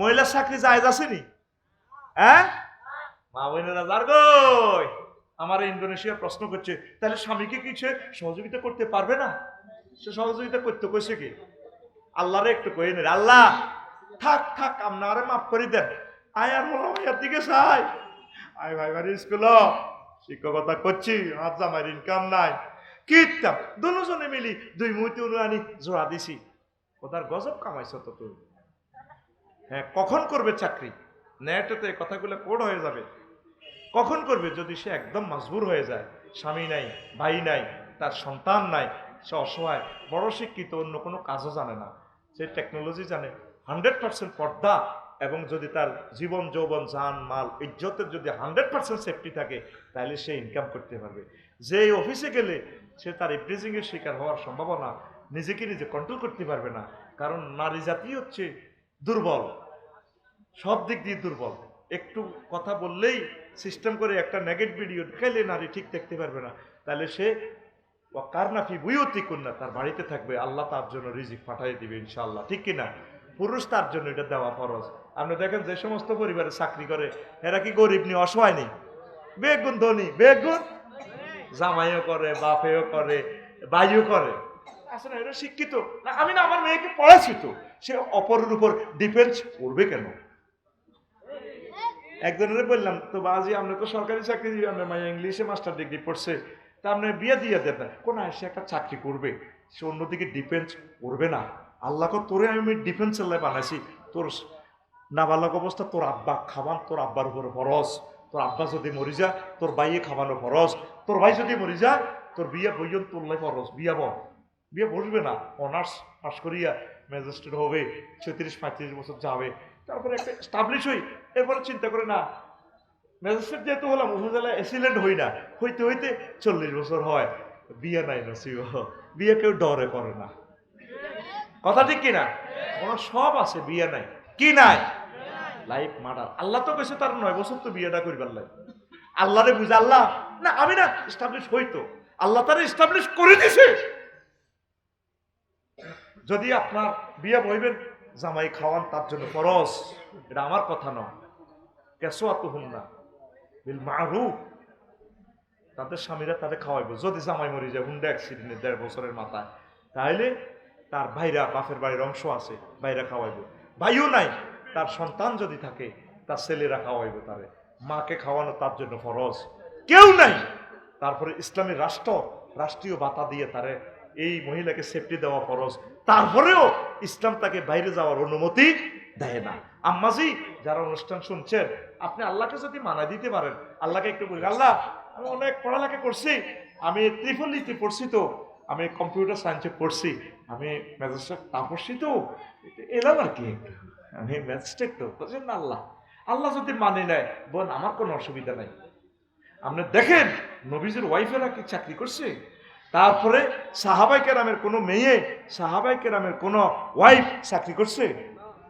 মহিলার চাকরি জায়জ আসেনি হ্যাঁ? মা বোনেরা যার গই আমার ইন্দোনেশিয়া প্রশ্ন করছে, তাহলে স্বামীকে কি সে সহযোগিতা করতে পারবে না? সে সহযোগিতা করতে কইছে কি? আল্লাহরে একটু কই নে আল্লাহ, থাক থাক, আপনারে মাফ করে দেন। আয় আর হয় দিকে চাই। আয় ভাই ভাই স্কুল, শিক্ষকতা করছি আজ আমার ইনকাম নাই। কিতাম দুজনে মিলি দুই মুহূর্তে আনি, জোড়া দিছি। ওটার গজব কামাইছ তো তুই। হ্যাঁ কখন করবে চাকরি? এই কথাগুলো কোড হয়ে যাবে। কখন করবে? যদি সে একদম মজবুর হয়ে যায়, স্বামী নাই, ভাই নাই, তার সন্তান নাই, সে অসহায়, বড় শিক্ষিত, অন্য কোনো কাজও জানে না। সে টেকনোলজি জানে। হান্ড্রেড পার্সেন্ট পর্দা এবং যদি তার জীবন, যৌবন জান মাল, ইজ্জতের যদি হান্ড্রেড পার্সেন্ট সেফটি থাকে, তাহলে সে ইনকাম করতে পারবে। যে অফিসে গেলে, সে তার ইপ্রিজিংয়ের শিকার হওয়ার সম্ভাবনা নিজেকে নিজে কন্ট্রোল করতে পারবে না। কারণ নারী জাতি হচ্ছে দুর্বল। সব দিক দিয়ে দুর্বল। একটু কথা বললেই সিস্টেম করে একটা নেগেট ভিডিও দেখাইলে নারী ঠিক দেখতে পারবে না। তাহলে সে কারনাফি বুয়তি কন্যা তার বাড়িতে থাকবে। আল্লাহ তার জন্য রিজিক পাঠাই দিবে ইনশাআল্লাহ। ঠিক কিনা? পুরুষ তার জন্য এটা দেওয়া ফরজ। আপনি দেখেন যে সমস্ত পরিবারে চাকরি করে, এরা কি গরিব নি, অসহায় নেই বেগুন ধনী, বেগুন? জামাইও করে, বাপেও করে বাইও করে। আসলে এটা শিক্ষিত। না, আমি না, আমার মেয়েকে পড়াচ্ছি তো। সে অপরের উপর ডিপেন্ড করবে কেন? একজনের বললাম, তো বাজি আপনি তো সরকারি চাকরি আপনার মাইয়া ইংলিশে মাস্টার ডিগ্রি পড়ছে, তা আপনি বিয়ে দিয়ে দেন না। কোন সে একটা চাকরি করবে, সে অন্যদিকে ডিপেন্ড করবে না। আল্লাহকে তোরে আমি ডিফেন্স লাই বানাইছি। তোর নাবালক অবস্থা, তোর আব্বা খাবান, তোর আব্বার উপরে ফরজ। তোর আব্বা যদি মরি যা তোর বাইয়ে খাবানো ফরজ। তোর ভাই যদি মরি যা তোর বিয়ে বইজন তোরলাই ফরজ। বিয়া বল। বিয়ে বসবে না। অনার্স পাস করিয়া ম্যাজিস্ট্রেট হবে, ছত্রিশ পঁয়ত্রিশ বছর যাবে। তারপরে একটা স্টাবলিশ হই। এরপরে চিন্তা করে, না, ম্যাজিস্ট্রেট যেহেতু হলাম উপজেলা অ্যাসিলেন্ট হই না, হইতে হইতে চল্লিশ বছর হয়, বিয়ে নাই নসিব। বিয়ে কেউ ডরে করে না। কথা ঠিক কিনা? ওনার সব আছে, বিয়ে নাই। কি নাই? লাইফ মার্ডার আল্লাহ তো কেছে তার নয় বছর তো বিয়েটা করিবার লাগে। আল্লাহরে বুঝে, আল্লাহ, না, আমি না এস্টাবলিশ হইতো আল্লাহ তারা এস্টাবলিশ করে দিছে। যদি আপনার বিয়ে বইবেন জামাই খাওয়ান, তার জন্য ফরজ। এটা আমার কথা নয়। আত হুন না বিল মারুফ। তাদের স্বামীরা তাদের খাওয়াইবো। যদি জামাই মরি যায়, হুন্ডা অ্যাক্সিডেন্টে দেড় বছরের মাথায়, তাহলে তার ভাইরা, বাপের বাড়ির অংশ আছে, ভাইরা খাওয়াইবো। ভাইও নাই, তার সন্তান যদি থাকে, তার ছেলেরা খাওয়াইবো তারে। মাকে খাওয়ানো তার জন্য ফরজ। কেউ নাই! তারপরে ইসলামী রাষ্ট্র, রাষ্ট্রীয় বাতা দিয়ে তারে এই মহিলাকে সেফটি দেওয়া ফরজ। তারপরেও ইসলাম তাকে বাইরে যাওয়ার অনুমতি দেয় না। আম্মাজি, যারা অনুষ্ঠান শুনছেন, আপনি আল্লাহকে যদি মানা দিতে পারেন, আল্লাহকে একটু বলি, আল্লাহ, আমি অনেক পড়ালেখা করছি, আমি ত্রিপল্লিতে পড়ছি তো, আমি কম্পিউটার সায়েন্সে পড়ছি, আমি ম্যাজিস্ট্রেট তা পড়ছি তো, এলাম আর কি। আমি ম্যাজিস্ট্রেট তো বলছেন না আল্লাহ। আল্লাহ যদি মানে নেয়, বোন, আমার কোনো অসুবিধা নাই। আপনি দেখেন, নবীজের ওয়াইফেরা কি চাকরি করছে? তারপরে সাহাবাই কেরামের কোনো মেয়ে সাহাবাই কেরামের কোনো ওয়াইফ চাকরি করছে?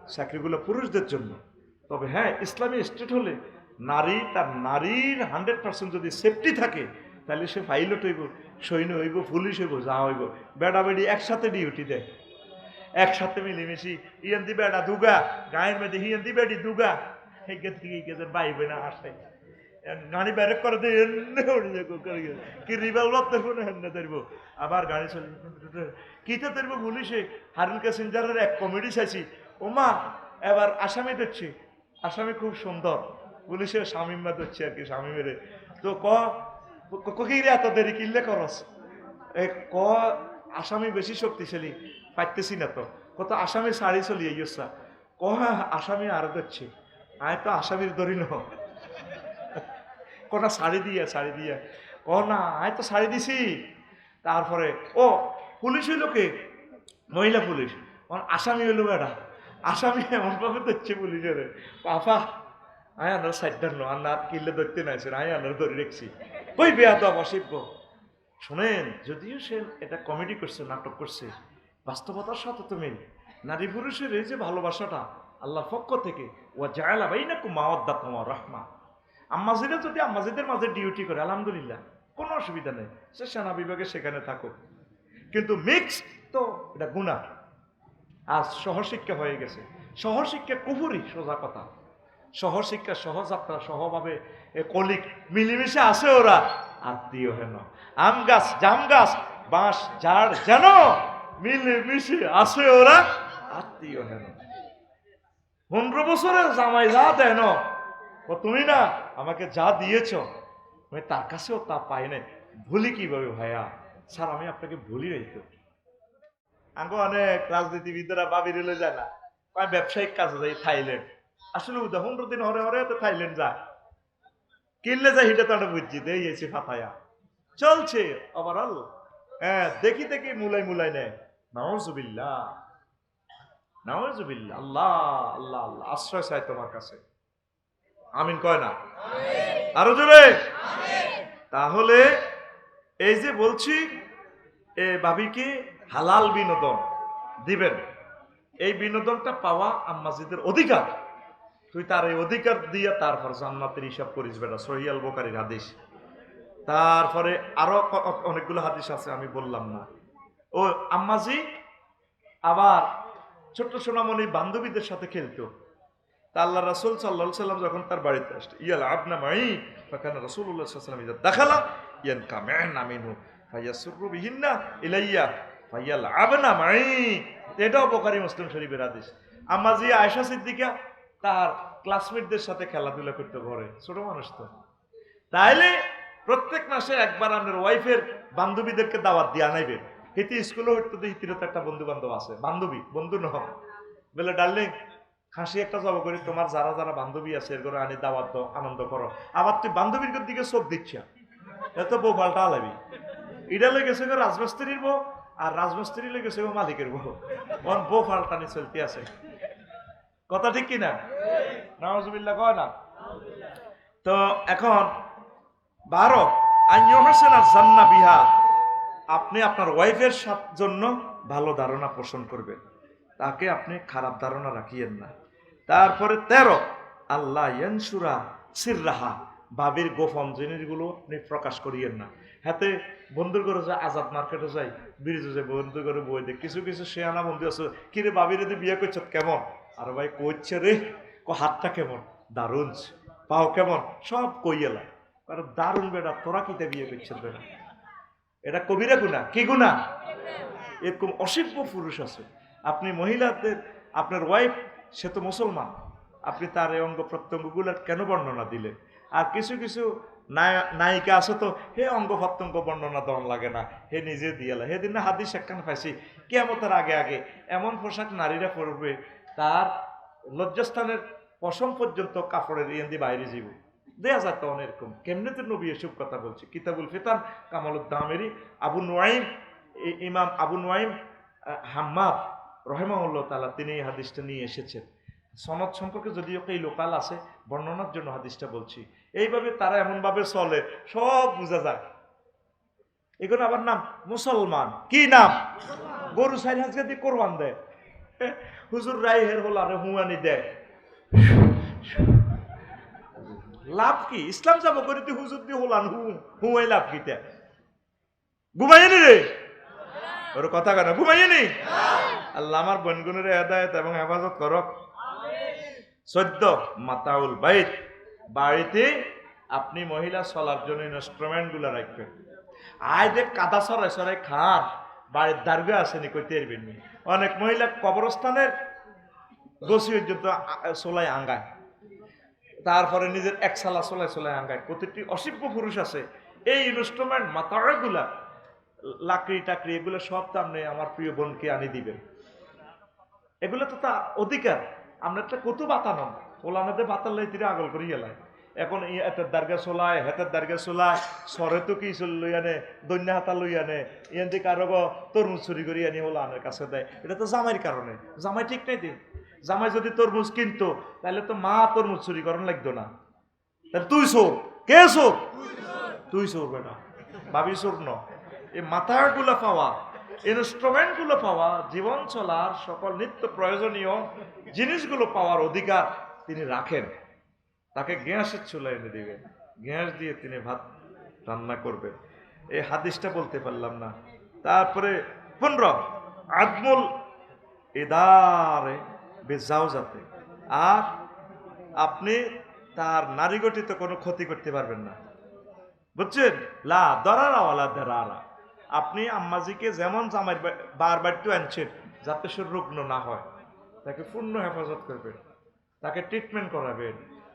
চাকরিগুলো পুরুষদের জন্য। তবে হ্যাঁ ইসলামী স্টেট হলে নারী, তার নারীর হান্ড্রেড পার্সেন্ট যদি সেফটি থাকে, তাহলে সে পাইলট হইব, সৈন্য হইব, পুলিশ হইব, যা হইব। বেড়া বেড়ি একসাথে ডিউটি দেয়। একসাথে মিলেমিশি ইয়ান দি বেড়া দুগা, গায়ের মধ্যে হিয়ান দি বেড়ি দুগা। থেকে গেছে বাইবে না আসে গাড়ি ব্যারেক করে দিয়ে এমনি উড়ে কি রিবেল বাপতে ফোনে হেন্নে ধরবো। আবার গাড়ি চলে কিতে ধরবো পুলিশে? হারুল প্যাসেঞ্জারের এক কমেডি চাইছি। ওমা, এবার আসামি ধরছি। আসামি খুব সুন্দর। পুলিশের স্বামীমা ধরছে আর কি স্বামী মেরে তো ক ককিরে এত দেরি? কিনলে করস? এ ক, আসামি বেশি শক্তিশালী। পাইতেছি না তো। কত আসামি শাড়ি চলিয়ে গেছা ক আসামি আরও ধরছে। আয় তো আসামির ধরি ন কোনা শাড়ি দিয়ে শাড়ি দিয়ে। ক না, আয় তো শাড়ি দিছি। তারপরে, ও, পুলিশ হইল কে? মহিলা পুলিশ। আসামি হইল বেড়া আসামি এমনভাবে ধরছে পুলিশের। পাপা আয় আনার সাইডটার নো আর কিনলে ধরতে নাইছে আয় আনার ধরে রেখছি। ওই বেয়া তো আমার অসিব্য শোনেন, যদিও সে এটা কমেডি করছে, নাটক করছে, বাস্তবতার সাথে তুমি নারী পুরুষের এই যে ভালোবাসাটা, আল্লাহ পক্ষ থেকে ও জায়লা ভাই না মাওয়াদ্দা তোমার রহমা। আম্মাজিরা যদি আম্মাজিদের মাঝে ডিউটি করে, আলহামদুলিল্লাহ, কোনো অসুবিধা নেই। সে সেনা বিভাগে সেখানে থাকুক। কিন্তু মিক্স তো এটা গুণা আজ সহশিক্ষা হয়ে গেছে। সহশিক্ষা কুহুরি, সোজা কথা। সহশিক্ষা সহযাত্রা সহভাবে কলিক মিলেমিশে আসে ওরা। আত্মীয় হেন। আম গাছ, জাম গাছ, বাঁশ, ঝাড় যেন মিলেমিশে আসে ওরা। আত্মীয় হেন। পনেরো বছরে জামাই যা দেন। ও, তুমি না আমাকে যা দিয়েছ, আমি তার কাছেও তা পাই নাই। ভুলি কীভাবে ভাইয়া? স্যার, আমি আপনাকে ভুলি নাই তো। আঙ্গো অনেক রাজনীতিবিদরা বাবি রেলে যায় না। আমি ব্যবসায়িক কাজে যাই থাইল্যান্ড। আসলে উদা পনেরো দিন হরে হরে তো থাইল্যান্ড যায়। কিনলে যাই হিটা তো আমরা বুঝছি এসে ফাতায়া চলছে ওভারঅল হ্যাঁ দেখি দেখি মুলাই মুলাই নেয়। নওয়াজুবিল্লাহ নওয়াজুবিল্লাহ আল্লাহ আল্লাহ আল্লাহ। আশ্রয় চাই তোমার কাছে। আমিন কয় না? আরও জোরে? তাহলে এই যে বলছি, এ ভাবিকে হালাল বিনোদন দিবেন? এই বিনোদনটা পাওয়া আম্মাজিদের অধিকার। তুই তার এই অধিকার দিয়ে তারপর জান্নাতের হিসাব করিস বেটা সহিয়াল বোকারির হাদিস। তারপরে আরও অনেকগুলো হাদিস আছে, আমি বললাম না। ও আম্মাজি, আবার ছোট্ট সোনামণি বান্ধবীদের সাথে খেলতো। তা আল্লাহ রাসুল সাল্লাহ সাল্লাম যখন তার বাড়িতে আসতো ইয়াল আবনা মাই? ফাকানা রাসূলুল্লাহ সাল্লাল্লাহু আলাইহি ওয়াসাল্লাম দাখালা ইয়ান কামেনা মিনহু ফায়াসুরু বিহিন্না ইলাইয়া, ফায়াল আবনা মাই? এটাও বুখারী মুসলিম শরীফের হাদিস। আম্মা জি আয়েশা সিদ্দিকা তার ক্লাসমেটদের সাথে খেলাধুলা করতে ঘরে, ছোট মানুষ তো। তাইলে প্রত্যেক মাসে একবার আপনার ওয়াইফের বান্ধবীদেরকে দাওয়াত দিয়ে আনাইবেন হিতি স্কুলে হইতে হিতিরও একটা বন্ধু বান্ধব আছে, বান্ধবী, বন্ধু নহ। বলে, ডার্লিং খাসি একটা জব করি, তোমার যারা যারা বান্ধবী আছে এর করে আনি দাওয়াত দাও, আনন্দ করো। আবার তুই বান্ধবীর দিকে চোখ দিচ্ছ এত বউ পাল্টা আলাবি। এটা লেগেছে গো রাজমিস্ত্রির বউ, আর রাজমিস্ত্রি লেগেছে গো মালিকের বউ। ওর বউ পাল্টানি চলতে আছে? কথা ঠিক কিনা? নওয়াজুবিল্লাহ কয় না? তো এখন, বারো আইন জান্না বিহা। আপনি আপনার ওয়াইফের জন্য ভালো ধারণা পোষণ করবেন। তাকে আপনি খারাপ ধারণা রাখিয়েন না। তারপরে তেরো আল্লাহ ইয়ানসুরা সিররাহা। বাবির গোপন জিনিসগুলো আপনি প্রকাশ করিয়েন না। হাতে বন্ধুর করে যায় আজাদ মার্কেটে যাই, ব্রিজে যায় বন্ধু করে বই দেয় কিছু কিছু শেয়ানা বন্ধু আছে, কিরে বাবির যদি বিয়ে করছ কেমন? আর ভাই কইছে রে। কো, হাতটা কেমন? দারুণ পাও কেমন? সব কইয়েলা কারণ দারুণ বেটা, তোরা কিতে বিয়ে করছিস বেটা? এটা কবিরা গুণা, কি গুণা? এরকম অসভ্য পুরুষ আছে। আপনি মহিলাদের, আপনার ওয়াইফ সে তো মুসলমান। আপনি তার এই অঙ্গ প্রত্যঙ্গগুলোর কেন বর্ণনা দিলেন? আর কিছু কিছু নায়িকা আছে তো, হে অঙ্গ প্রত্যঙ্গ বর্ণনা দেওয়ান লাগে না, হে নিজে দিয়ালা হে দিন হাদিস একখান পাইছি কেমতের আগে আগে এমন পোশাক নারীরা পরবে, তার লজ্জাস্থানের পশম পর্যন্ত কাপড়ের ইয়েন্দি বাইরে যাব দেয়া যায় তো অনেরকম কেমনে তো নবী এসব কথা বলছে? কিতাবুল ফিতান কামালুদ্দামেরি আবু নোয়াইম ইমাম আবু নোয়াইম হাম্মাদ রহেমাউল্লাহ তালা তিনি এই হাদিসটা নিয়ে এসেছেন। সনদ সম্পর্কে যদিও এই লোকাল আছে, বর্ণনার জন্য হাদিসটা বলছি। এইভাবে তারা এমনভাবে চলে, সব বোঝা যায়। এগুলো আবার নাম, মুসলমান। কি নাম? গরু সাইড হাজকে দিয়ে কোরবান দেয়। হুজুর রাই হের হল, আরে হুয়ানি দেয়। লাভ কি? ইসলাম যাব করে তুই হুজুর দিয়ে হলান, হু, হুয়াই লাভ কি কিতে ঘুমাইনি রে? ওর কথা কেন ঘুমাইনি? আল্লাহ আমার বনগুনের হেদায়ত এবং হেফাজত করক। চোদ্দ, মাতাউল বাইত। বাড়িতে আপনি মহিলা চলার জন্য ইনস্ট্রুমেন্টগুলা রাখবেন। আয় যে কাদা সরাই সরাই খান বাড়ির দার্গে আসেনি কইতে অনেক মহিলা কবরস্থানের গছি পর্যন্ত সোলাই আঙ্গায়। তারপরে নিজের এক সালা সোলাই সোলাই আঙ্গায়। প্রতিটি অসিব্য পুরুষ আছে। এই ইনস্ট্রুমেন্ট মাথাগুলা লাকড়ি টাকড়ি এগুলো সব আপনি আমার প্রিয় বোনকে আনি দিবেন। এগুলো তো তা অধিকার। আমরা একটা কত বাতানো ওলানাতে বাতাল তিরে আগল করি গেলায় এখন এতের দার্গা চলায় হেতের দার্গা চলায় সরে তো কি চল লই আনে দৈন্য হাতা লই আনে ইয়ান দিকে আরও তরমুজ চুরি করি আনি ওলানের কাছে দেয়। এটা তো জামাইয়ের কারণে। জামাই ঠিক নাই দিন জামাই যদি তরমুজ কিনতো তাহলে তো মা তরমুজ চুরি করার লাগতো না। তাহলে তুই চোর। কে চোর? তুই চোর। বেটা। ভাবি চোর ন। এই মাথাগুলো পাওয়া। ইনস্ট্রুমেন্টগুলো পাওয়া, জীবন চলার সকল নিত্য প্রয়োজনীয় জিনিসগুলো পাওয়ার অধিকার তিনি রাখেন। তাকে গ্যাসের চুলা এনে দিবেন। গ্যাস দিয়ে তিনি ভাত রান্না করবেন। এই হাদিসটা বলতে পারলাম না। তারপরে পনেরো আদমুল এদারে বেজাও যাতে আর আপনি তার নারী গঠিত কোনো ক্ষতি করতে পারবেন না। বুঝছেন? লা দরারা ওয়ালা দেরারা। আপনি আম্মাজিকে যেমন জামাই বার বাড়িতে আনছেন, যাতে সে রুগ্ন না হয়। তাকে পূর্ণ হেফাজত করবেন। তাকে ট্রিটমেন্ট করাবেন।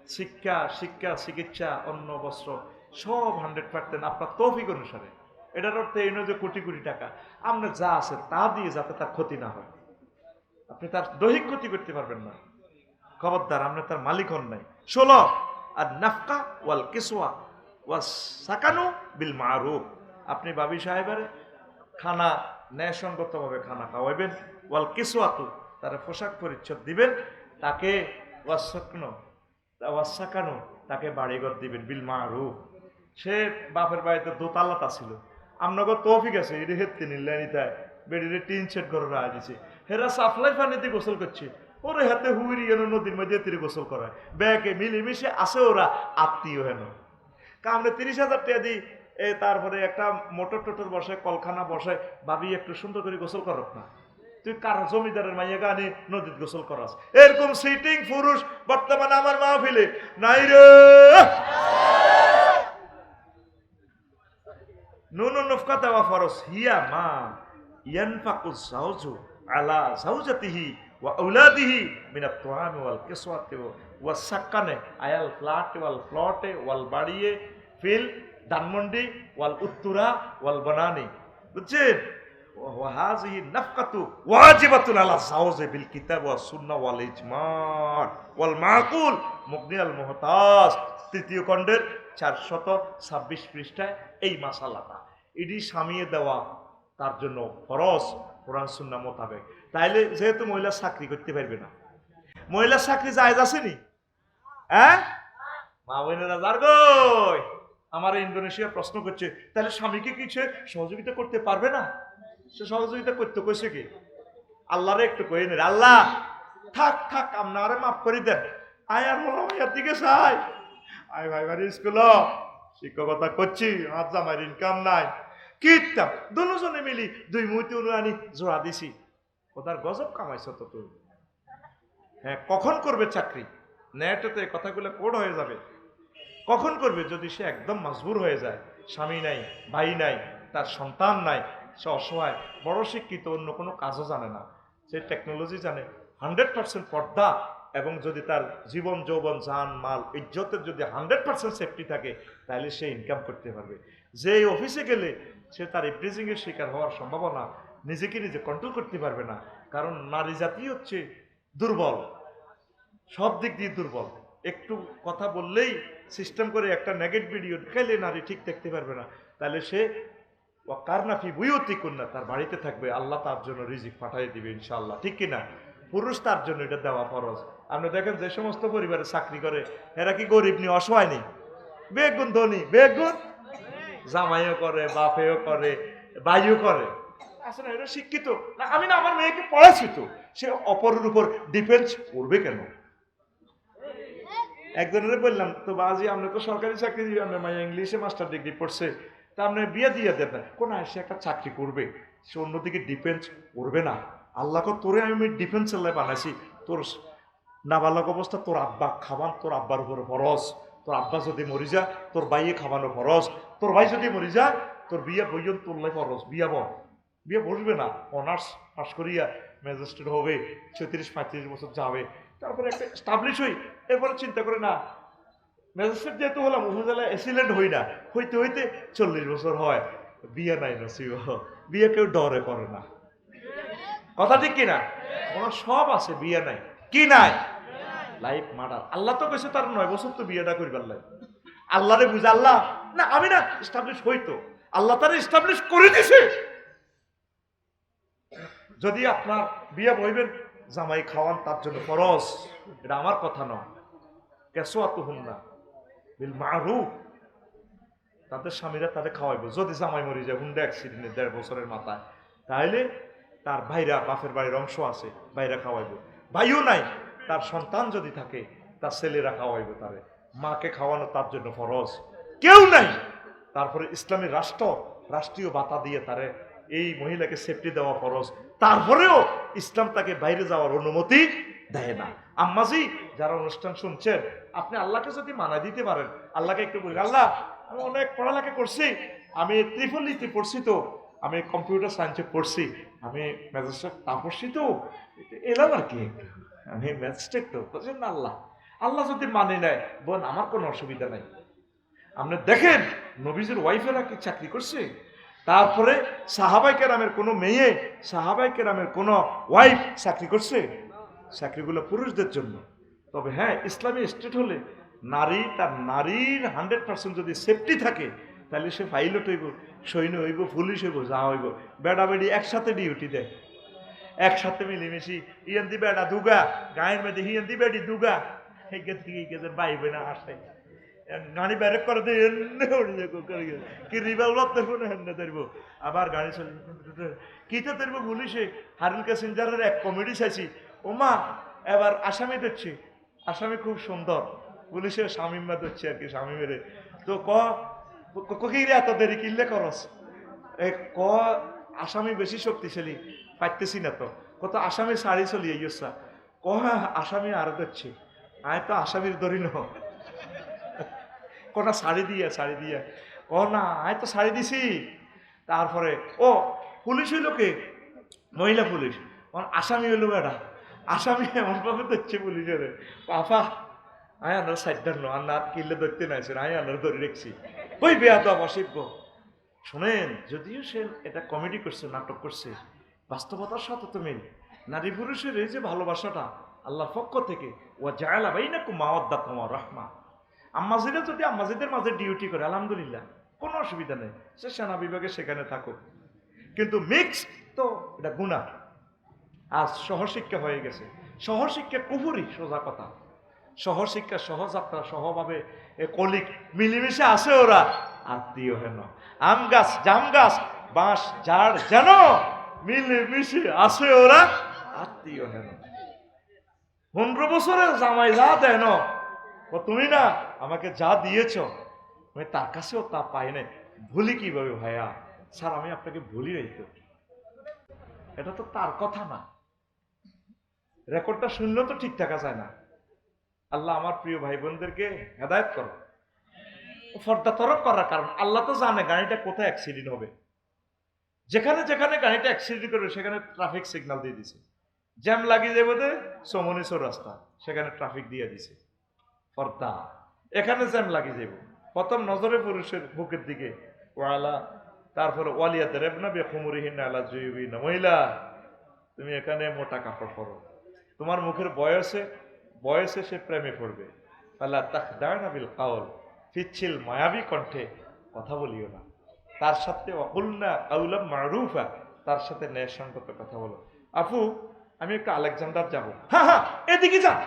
শিক্ষা শিক্ষা, চিকিৎসা, অন্ন, বস্ত্র, সব হান্ড্রেড পার্সেন্ট আপনার তৌফিক অনুসারে। এটার অর্থ এই নয় যে কোটি কোটি টাকা। আপনার যা আছে তা দিয়ে যাতে তার ক্ষতি না হয়। আপনি তার দৈহিক ক্ষতি করতে পারবেন না। খবরদার আপনি তার মালিক হন নাই। ষোলো আর নাফকা ওয়াল কিসওয়া ওয়া সাকানু বিল মারুফ আপনি বাবি সাহেবের খানা, ন্যায়সঙ্গতভাবে খানা খাওয়াইবেন। ওয়াল কিসওয়াতু, তার পোশাক পরিচ্ছদ দিবেন, তাকে ওয়াসাকনো ওয়াসাকানো তাকে বাড়িঘর দিবেন, বিল মারুফ। সে বাপের বাড়িতে দোতাল্লাটা ছিল আপনাকে তৌফিক আছে এটি হেত্তে ইতায় বেডিরে টিন সেট করে রাখা দিছে। হেরা সাপ্লাই পানিতে গোসল করছে। ওরে হাতে হুইরি এনে নদীর মধ্যে তীরে গোসল করায়। ব্যাগে মিলেমিশে আছে ওরা, আত্মীয় হেন। কামড়ে তিরিশ হাজার টাকা দিই এ তারপরে একটা মোটর টোটর বসে, কলখানা বসে ভাবি একটু সুন্দর করে গোসল করত না। তুই কার জমিদারের মাইয়া গানে নদীত গোসল করাস? এরকম সিটিং পুরুষ বর্তমানে আমার মাহফিলে নাই রে। নুন নফকা দেওয়া ফরস হিয়া মা ইয়ানফাকু জাওজু আলা জাওজাতিহি ওয়া আওলাদিহি মিনা তোয়ামি ওয়াল কিসওয়াতি ওয়া সাক্কানে আয়াল ফ্ল্যাট ওয়াল ফ্লটে ওয়াল বাড়িয়ে ফিল ধানমন্ডি ওয়াল উত্তরা ওয়াল বনানি বুঝছেন وهذه النفقة واجبة على الزوج بالكتاب والسنة والإجماع والمعقول مغني المحتاج তৃতীয় খণ্ডের চারশত ছাব্বিশ পৃষ্ঠায় এই মাসালাটা এটি সামিয়ে দেওয়া তার জন্য ফরজ কোরআন সুন্না মোতাবেক তাইলে যেহেতু মহিলা চাকরি করতে পারবে না মহিলা চাকরি জায়জ আসেনি হ্যাঁ মা বোনেরা যার গই আমার ইন্দোনেশিয়া প্রশ্ন করছে, তাহলে স্বামীকে কি সে সহযোগিতা করতে পারবে না? সে সহযোগিতা করতে কইছে কি? আল্লাহরে একটু কই নে আল্লাহ, থাক থাক, আপনারে মাফ করে দেন। আয় আর হয় দিকে চাই। আয় ভাই বাড়ি স্কুল, শিক্ষকতা করছি আর জামাইয়ের ইনকাম নাই। কীর্তাম দুজনে মিলি দুই মুহূর্তে আনি জোড়া দিছি। ওটার গজব কামাইছ তো তুই হ্যাঁ কখন করবে চাকরি? নেটতে কথাগুলো কোড হয়ে যাবে। কখন করবে? যদি সে একদম মজবুর হয়ে যায়, স্বামী নাই, ভাই নাই, তার সন্তান নাই, সে অসহায়, বড় শিক্ষিত, অন্য কোনো কাজও জানে না। সে টেকনোলজি জানে। হান্ড্রেড পার্সেন্ট পর্দা এবং যদি তার জীবন, যৌবন, যান, মাল, ইজ্জতের যদি হান্ড্রেড পার্সেন্ট সেফটি থাকে, তাহলে সে ইনকাম করতে পারবে। যে অফিসে গেলে সে তার ইপ্রিজিংয়ের শিকার হওয়ার সম্ভাবনা নিজেকে নিজে কন্ট্রোল করতে পারবে না। কারণ নারী জাতি হচ্ছে দুর্বল। সব দিক দিয়ে দুর্বল। একটু কথা বললেই সিস্টেম করে একটা নেগেটিভ ভিডিও দেখাইলে নারী ঠিক দেখতে পারবে না। তাহলে সে কারনাফি বুয়তি কন্যা তার বাড়িতে থাকবে। আল্লাহ তার জন্য রিজিক পাঠিয়ে দিবে ইনশাল্লাহ ঠিক কিনা? পুরুষ তার জন্য এটা দেওয়া ফরজ। আপনি দেখেন যে সমস্ত পরিবারে চাকরি করে, এরা কি গরিব নি, অসহায় নেই বেগুন ধনী, বেগুন? জামাইও করে, বাপেও করে, ভাইও করে। আসলে এটা শিক্ষিত। না, আমি না, আমার মেয়েকে পড়াচ্ছি তো সে অপরের উপর ডিফেন্স করবে কেন? একজনের বললাম, তো বাজি, আপনি তো সরকারি চাকরি দিবেন আপনার মাইয়া ইংলিশে মাস্টার ডিগ্রি পড়ছে, তা আপনি বিয়ে দিয়ে দেন কোন সে একটা চাকরি করবে, সে অন্যদিকে ডিফেন্স করবে না। আল্লাহকে তোরে আমি ডিফেন্স লাই বানাইছি। তোর নাবালক অবস্থা, তোর আব্বা খাবান তোর আব্বার উপরে ফরজ। তোর আব্বা যদি মরি যা তোর বাইয়ে খাবানো ফরজ। তোর ভাই যদি মরি যা তোর বিয়ে বইয়ন তোরলাই ফরজ। বিয়া বল। বিয়ে বসবে না। অনার্স পাস করিয়া ম্যাজিস্ট্রেট হবে, ছত্রিশ পঁয়ত্রিশ বছর যাবে। তারপরে একটা স্টাবলিশ হই, এরপরে চিন্তা করে, না ম্যাজিস্ট্রেট যেহেতু হলাম উপজেলায় অ্যাসিলেন্ট হই না, হইতে হইতে চল্লিশ বছর হয়, বিয়ে নাই নসিব, বিয়ে কেউ ডরে করে না। কথা ঠিক কিনা? ওনার সব আছে, বিয়ে নাই। কি নাই? লাইফ মার্ডার আল্লাহ তো কইছে তার নয় বছর তো বিয়েটা করিবার লাই আল্লাহ রে বুঝে, আল্লাহ, না, আমি না স্টাবলিশ হইতো আল্লাহ তারা স্টাবলিশ করে দিছে। যদি আপনার বিয়ে বইবেন জামাই খাওয়ান, তার জন্য ফরজ। এটা আমার কথা নয়। কেসো আত হুন্না বিল মারু তাদের স্বামীরা তাদের খাওয়াইবো। যদি জামাই মরি যায়, হুন্ডা অ্যাক্সিডেন্টে দেড় বছরের মাথায়, তাহলে তার ভাইরা, বাপের বাড়ির অংশ আছে, ভাইরা খাওয়াইবো। ভাইও নাই, তার সন্তান যদি থাকে, তার ছেলেরা খাওয়াইবো তারে। মাকে খাওয়ানো তার জন্য ফরজ। কেউ নাই। তারপরে ইসলামী রাষ্ট্র, রাষ্ট্রীয় বাতা দিয়ে তারে এই মহিলাকে সেফটি দেওয়া ফরজ। তারপরেও ইসলাম তাকে বাইরে যাওয়ার অনুমতি দেয় না। আম্মাজি, যারা অনুষ্ঠান শুনছেন, আপনি আল্লাহকে যদি মানা দিতে পারেন, আল্লাহকে একটু বলি, আল্লাহ, আমি অনেক পড়ালেখা করছি, আমি ত্রিফলিতে পড়ছি তো, আমি কম্পিউটার সায়েন্সে পড়ছি, আমি ম্যাজিস্ট্রেট তা পড়ছি তো এলাম আর কি। আমি ম্যাজিস্ট্রেট তো বলছেন না আল্লাহ। আল্লাহ যদি মানে নেয়, বোন, আমার কোনো অসুবিধা নাই। আপনি দেখেন, নবীজের ওয়াইফেরা কি চাকরি করছে? তারপরে সাহাবাই কেরামের কোনো মেয়ে, সাহাবাই কেরামের কোনো ওয়াইফ চাকরি করছে? চাকরিগুলো পুরুষদের জন্য। তবে হ্যাঁ ইসলামী স্টেট হলে নারী, তার নারীর হান্ড্রেড পার্সেন্ট যদি সেফটি থাকে, তাহলে সে পাইলট হইব সৈন্য হইব, পুলিশ হইব, যা হইব বেড়া একসাথে ডিউটি দেয়। একসাথে মিলেমিশি ইয়ান দি বেড়া দুগা, গায়ের মধ্যে হিয়ান দি বেড়ি দুগা। হেগে থেকে গেছে বাইবে না আসে গাড়ি ব্যারেক করে গেছে। কি উলাত দেখব না হেন্নে ধরবো আবার গাড়ি চলে কিতে ধরবো পুলিশে হারুল ক্যাসেঞ্জারের এক কমেডি চাইছি। ওমা, এবার আসামি ধরছি। আসামি খুব সুন্দর। পুলিশের স্বামীমা ধরছে আর কি স্বামী মেরে তো ক ককিরে এত দেরি? কিনলে করস? এ ক, আসামি বেশি শক্তিশালী, পাইতেছি না তো। কত আসামি শাড়ি চলিয়ে গেছা। ক আসামি আরও ধরছে। আয় তো আসামির ধরি ন কোনা শাড়ি দিয়ে শাড়ি দিয়ে। না আয় তো শাড়ি দিছি। তারপরে, ও, পুলিশ হইল কে? মহিলা পুলিশ। আমার আসামি হইল বেড়া আসামি এমন ভাবে ধরছে পুলিশের। পাপা আয় আনার সাইডার নো আন্নার কিনলে ধরতে নাইছে আয় আনার ধরে রেখছি। ওই বেয়া তো অসিব্য শোনেন, যদিও সে এটা কমেডি করছে, নাটক করছে, বাস্তবতার সাথে তো মিল। নারী পুরুষের এই যে ভালোবাসাটা আল্লাহর পক্ষ থেকে ও জায়লা বাই না মাওয়াদ্দা তোমার রহমা। আম্মাজিরা যদি আম্মাজিদের মাঝে ডিউটি করে, আলহামদুলিল্লাহ, কোনো অসুবিধা নেই। সে সেনা বিভাগে সেখানে থাকুক। কিন্তু মিক্স তো এটা গুণা আজ সহশিক্ষা হয়ে গেছে। সহশিক্ষা কুহুরি সোজা কথা। সহশিক্ষা সহযাত্রা সহভাবে কলিক মিলেমিশে আসে ওরা, আত্মীয় হেন। আম গাছ, জাম গাছ, বাঁশ, ঝাড় যেন মিলেমিশে আসে ওরা, আত্মীয় হেন। পনেরো বছরের জামাই যা দেন ও তুমি না আমাকে যা দিয়েছ, আমি তার কাছেও তা পাই নাই। ভুলি কীভাবে ভাইয়া? স্যার, আমি আপনাকে ভুলি নাই তো। এটা তো তার কথা না। রেকর্ডটা শুনলেও তো ঠিক থাকা যায় না। আল্লাহ আমার প্রিয় ভাই বোনদেরকে হেদায়ত করো। ফর্দা তরফ করার কারণ। আল্লাহ তো জানে গাড়িটা কোথায় অ্যাক্সিডেন্ট হবে। যেখানে যেখানে গাড়িটা অ্যাক্সিডেন্ট করবে, সেখানে ট্রাফিক সিগন্যাল দিয়ে দিছে। জ্যাম লাগিয়ে যাবে সমনেশ্বর রাস্তা, সেখানে ট্রাফিক দিয়ে দিছে। পর্দা। এখানে জ্যাম লাগিয়ে যাবে প্রথম নজরে পুরুষের বুকের দিকে। ওয়ালা, তারপরে ওয়ালিয়াতে রেবনা বে খুমুরিহীন আলা জয়ুবিন মহিলা, তুমি এখানে মোটা কাপড় পরো। তোমার মুখের বয়সে বয়সে সে প্রেমে পড়বে। আল্লাহ তাক বিল কাউল পিচ্ছিল মায়াবী কণ্ঠে কথা বলিও না। তার সাথে অকুলনা কাউলাম মারুফা, তার সাথে ন্যায়সঙ্গত কথা বলো। আপু আমি একটু আলেকজান্ডার যাব। হ্যাঁ হ্যাঁ এদিকে যান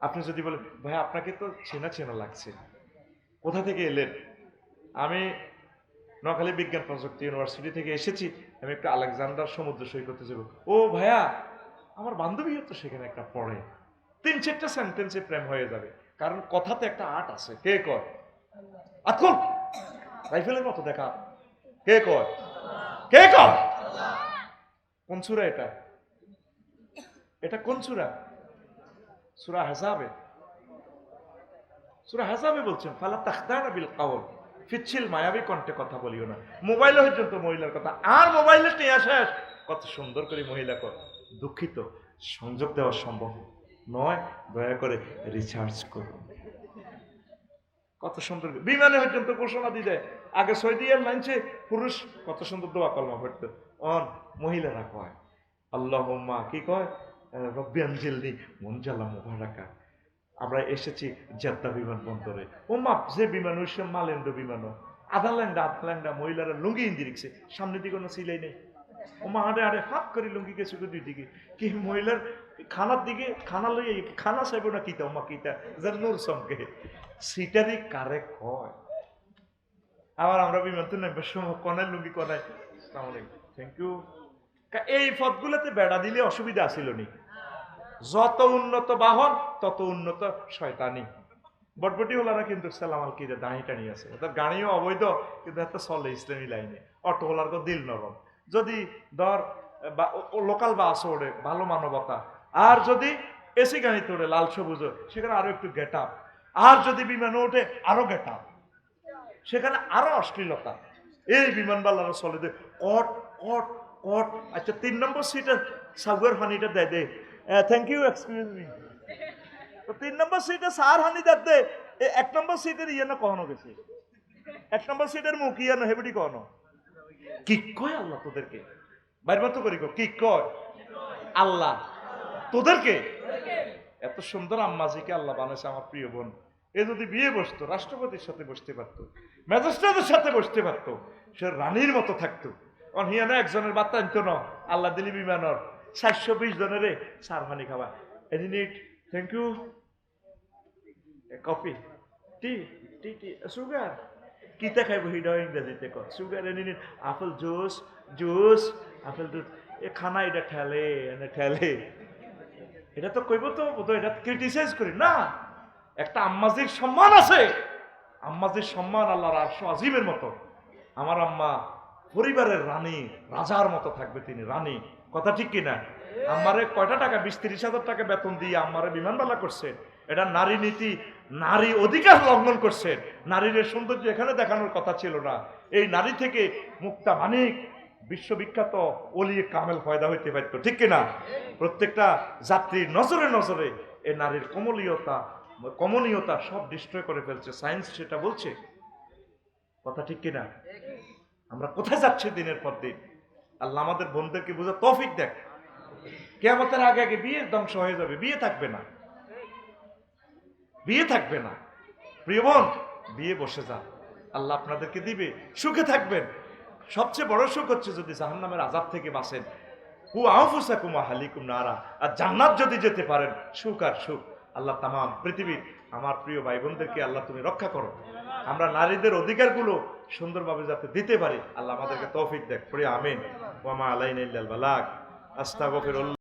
আপনি যদি বলেন, ভাই, আপনাকে তো চেনা চেনা লাগছে। কোথা থেকে এলেন? আমি নোয়াখালী বিজ্ঞান প্রযুক্তি ইউনিভার্সিটি থেকে এসেছি। আমি একটু আলেকজান্ডার সমুদ্র সৈকতে যাব। ও ভাইয়া, আমার বান্ধবীও তো সেখানে একটা পড়ে। তিন চারটা সেন্টেন্সে প্রেম হয়ে যাবে। কারণ কথাতে একটা আর্ট আছে। কে কয়? রাইফেলের মতো দেখা। কে কয়? কে কয়? কোন সুরা এটা? এটা কোন সুরা সুরা হাসাবে। সুরা হাসাবে বলছেন, ফালা তাখদানা বিল কাউল ফিচ্ছিল মায়াবী কণ্ঠে কথা বলিও না। মোবাইলে পর্যন্ত মহিলার কথা। আর মোবাইলে নিয়ে শেষ। কত সুন্দর করে মহিলা কর। দুঃখিত, সংযোগ দেওয়া সম্ভব নয়। দয়া করে রিচার্জ করুন। কত সুন্দর বিমানে পর্যন্ত ঘোষণা দিয়ে দেয়। আগে সৌদি এয়ারলাইন্সে পুরুষ, কত সুন্দর দোয়া কলমা পড়তো। অন, মহিলারা কয় আল্লাহ কি কয়? রব্বি আনজিলনি মঞ্জালা মুবারাকা। আমরা এসেছি জেদ্দা বিমানবন্দরে। ও মাপ, যে বিমান ওই সে আধা ল্যান্ডা আধা ল্যান্ডা মহিলারা লুঙ্গি ইন্দি রিক্সে সামনের দিকে কোনো সিলাই নেই। ও মা আড়ে আড়ে হাত করে লুঙ্গি গেছে দুই দিকে। কি মহিলার খানার দিকে খানা লইয়া খানা চাইব না কিতা? মা, কিতা? যেন নূর চমকে সিটারই কারে কয়? আবার আমরা বিমান তো নেবার সময় কনায় লুঙ্গি কনায়। থ্যাংক ইউ এই পথগুলোতে বেড়া দিলে অসুবিধা আসিল নি। যত উন্নত বাহন, তত উন্নত শয়তানি। বটবটি ওলারা কিন্তু সালামাল কিরে দাঁড়ি টানি আছে। তার গাড়িও অবৈধ, কিন্তু একটা চলে ইসলামী লাইনে। অটো ওলার তো দিল নরম। যদি ধর লোকাল বাস ওড়ে, ভালো মানবতা। আর যদি এসি গাড়িতে ওঠে লাল সবুজ, সেখানে আরও একটু গেট আপ আর যদি বিমানে ওঠে, আরও গেট আপ সেখানে আরও অশ্লীলতা। এই বিমানবালারা চলে দে কট কট কট আচ্ছা তিন নম্বর সিটে সাগুয়ার হানিটা দেয় দে। থ্যাংক ইউ এক্সকিউজ মি তো তিন নম্বর সিটে সার হানি দেয় দে। এক নম্বর সিটের ইয়ে না কখনো গেছে? এক নম্বর সিটের মুখ ইয়ে না হেবিটি কখনো কি কয় আল্লাহ তোদেরকে? বাইর মতো করি কি কয়? আল্লাহ। তোদেরকে? এত সুন্দর আম্মাজিকে আল্লাহ বানাইছে আমার প্রিয় বোন। এ যদি বিয়ে বসতো, রাষ্ট্রপতির সাথে বসতে পারতো, ম্যাজিস্ট্রেটের সাথে বসতে পারতো, সে রানীর মতো থাকতো। কারণ হিয়ানো একজনের বার্তা আনতো না। আল্লাহ দিলি বিমানর। চারশো বিশ জনের সার খাওয়া any need. Thank you coffee. Tea tea tea. Sugar. কিতা খাইব হিডা ইংরেজিতে কর sugar any need. Apple juice juice, apple juice. এ খানা এটা ঠেলে, এনে ঠেলে। এটা তো কইব তো বোধ এটা ক্রিটিসাইজ করি। না। একটা আম্মাজির সম্মান আছে। আম্মাজির সম্মান আল্লাহর আরশ আজিমের মতো। আমার আম্মা পরিবারের রানী, রাজার মতো থাকবে তিনি, রানী। কথা ঠিক কিনা? আমারে কয়টা টাকা? বিশ, তিরিশ হাজার টাকা বেতন দিয়ে আমারে বিমানবালা করছে। এটা নারী নীতি, নারী অধিকার লঙ্ঘন করছে। নারীর সৌন্দর্য এখানে দেখানোর কথা ছিল না। এই নারী থেকে মুক্তা মানিক, বিশ্ববিখ্যাত অলিয়ে কামেল ফয়দা হইতে পারত। ঠিক কিনা? প্রত্যেকটা যাত্রীর নজরে নজরে এ নারীর কমলীয়তা কমনীয়তা সব ডিস্ট্রয় করে ফেলছে। সায়েন্স সেটা বলছে, কথা ঠিক কিনা? আমরা কোথায় যাচ্ছি দিনের পর দিন? আল্লাহ আমাদের বোনদেরকে বোঝা তৌফিক দেখ। কেয়ামতের আগে আগে বিয়ে ধ্বংস হয়ে যাবে, বিয়ে থাকবে না। বিয়ে থাকবে না। প্রিয় বোন, বিয়ে বসে যান আল্লাহ আপনাদেরকে দিবে। সুখে থাকবেন। সবচেয়ে বড় সুখ হচ্ছে যদি জাহান্নামের আজাব থেকে বাঁচেন। হু আহফুসা কুমা হালিকুম নারা। আর জান্নাত যদি যেতে পারেন, সুখ আর সুখ। আল্লাহ তামাম পৃথিবীর আমার প্রিয় ভাই বোনদেরকে আল্লাহ তুমি রক্ষা করো। আমরা নারীদের অধিকারগুলো সুন্দরভাবে যাতে দিতে পারি। আল্লাহ আমাদেরকে তৌফিক দেখ প্রিয় আমিন। ওয়ামা আলাইন বালাক। আস্তাগফিরুল্লাহ।